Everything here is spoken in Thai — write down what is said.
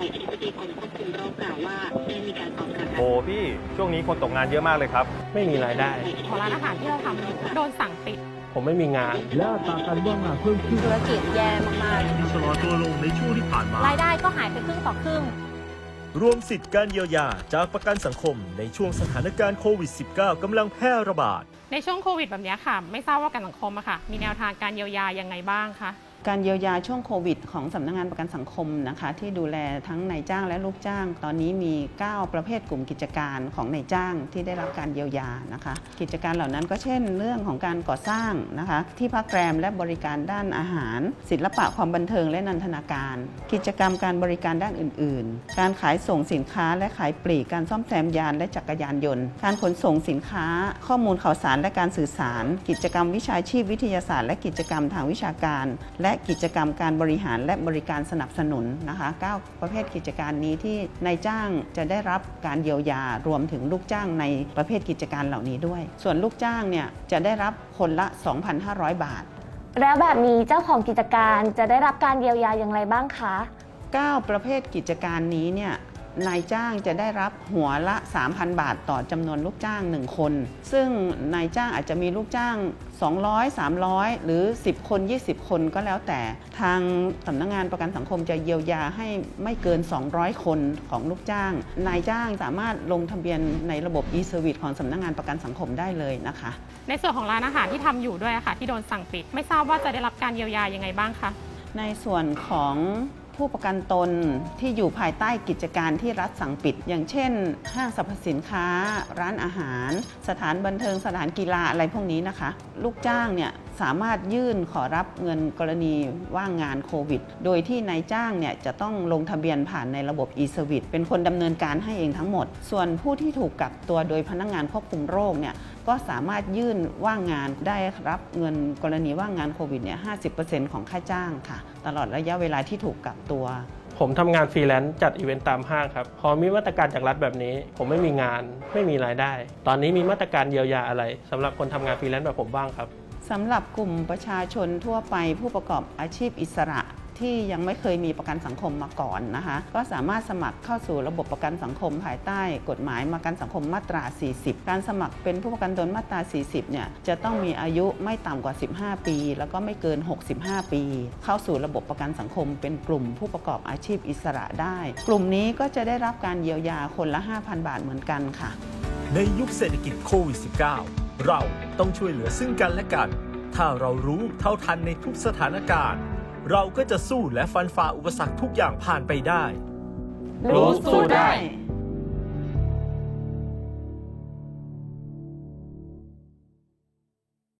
อธิบดีกรมควบคุมโรคกล่าวว่าได้มีการออกประกาศโอ้พี่ช่วงนี้คนตกงานเยอะมากเลยครับ ไม่มีรายได้ ของร้านอาหารที่เราทำอยู่โดนสั่งปิด ผมไม่มีงาน และอัตราการว่างงานเพิ่มขึ้นธุรกิจแย่มากที่ชะลอตัวลงในช่วงที่ผ่านมา ๆ รายได้ก็หายไปครึ่งต่อครึ่ง รวมสิทธิ์การเยียวยาจากประกันสังคม ในช่วงสถานการณ์โควิด -19 กำลังแพร่ระบาด ในช่วงโควิดแบบเนี้ยค่ะ ไม่ทราบว่าการสังคมอะค่ะ มีแนวทางการเยียวยายังไงบ้างคะ การเยียวยาช่วงโควิด ของสำนักงานประกันสังคมนะคะที่ดูแลทั้งนายจ้างและลูกจ้าง ตอนนี้มี 9 ประเภทกลุ่มกิจการของนายจ้างที่ได้รับการเยียวยานะคะ กิจการเหล่านั้นก็เช่น เรื่องของการก่อสร้างนะคะที่พักแรมและบริการด้านอาหาร ศิลปะความบันเทิงและนันทนาการ กิจกรรมการบริการด้านอื่น ๆ การขายส่งสินค้าและขายปลีกการซ่อมแซมยานและจักรยานยนต์ การขนส่งสินค้า ข้อมูลข่าวสารและการสื่อสาร กิจกรรมวิชาชีพวิทยาศาสตร์ และกิจกรรมทางวิชาการ และกิจกรรมการบริหารและบริการสนับสนุนนะคะ9ประเภทกิจการนี้ที่นายจ้างจะได้รับการเยียวยารวมถึงลูกจ้างในประเภทกิจการเหล่านี้ด้วย ส่วนลูกจ้างเนี่ยจะได้รับคนละ 2,500 บาท แล้วแบบนี้เจ้าของกิจการจะได้รับการเยียวยาอย่างไรบ้างคะ 9 ประเภทกิจการนี้เนี่ย นายจ้างจะได้รับหัวละ 3,000 บาทต่อจำนวนลูกจ้าง 1 คน ซึ่งนายจ้างอาจจะมีลูกจ้าง 200 300 หรือ 10 คน 20 คนก็แล้วแต่ ทางสำนักงงานประกันสังคมจะเยียวยาให้ไม่เกิน 200 คนของลูกจ้าง นายจ้างสามารถลงทะเบียนในระบบ e-service ของสำนักงงานประกันสังคมได้เลยนะคะ ในส่วนของร้านอาหารที่ทำอยู่ด้วยอะค่ะ ที่โดนสั่งปิด ไม่ทราบว่าจะได้รับการเยียวยายังไงบ้างคะในส่วนของ ผู้ประกันตนที่อยู่ภายใต้กิจการที่รัฐสั่งปิด อย่างเช่น ห้างสรรพสินค้า ร้านอาหาร สถานบันเทิงสถานกีฬาอะไรพวกนี้นะคะ ลูกจ้างเนี่ย สามารถยื่นขอรับเงินกรณีว่างงานโควิด โดยที่นายจ้างเนี่ยจะต้องลงทะเบียนผ่านในระบบ e-service เป็นคนดำเนินการให้เองทั้งหมด ส่วนผู้ที่ถูกกักตัวโดยพนักงานควบคุมโรคเนี่ยก็สามารถยื่นว่างงานได้รับเงินกรณีว่างงานโควิดเนี่ย50%ของค่าจ้างค่ะ ตลอดระยะเวลาที่ถูกกักตัวผมทำงานฟรีแลนซ์จัดอีเวนต์ตามห้างครับ พอมีมาตรการจากรัฐแบบนี้ ผมไม่มีงานไม่มีรายได้ ตอนนี้มีมาตรการเยียวยาอะไรสำหรับคนทำงานฟรีแลนซ์แบบผมบ้างครับ สำหรับกลุ่มประชาชนทั่วไปผู้ประกอบอาชีพอิสระที่ยังไม่เคยมีประกันสังคมมาก่อนนะคะ ก็สามารถสมัครเข้าสู่ระบบประกันสังคมภายใต้กฎหมายประกันสังคมมาตรา 40 การสมัครเป็นผู้ประกันตนมาตรา 40 เนี่ยจะต้องมีอายุไม่ต่ำกว่า 15 ปี แล้วก็ไม่เกิน 65 ปี เข้าสู่ระบบประกันสังคม เป็นกลุ่มผู้ประกอบอาชีพอิสระได้ กลุ่มนี้ก็จะได้รับการเยียวยาคนละ 5,000 บาทเหมือนกันค่ะ ในยุคเศรษฐกิจโควิด -19 เราต้องช่วยเหลือซึ่งกันและกัน ถ้าเรารู้เท่าทันในทุกสถานการณ์ เราก็จะสู้และฟันฝ่าอุปสรรคทุกอย่างผ่านไปได้ รู้สู้ได้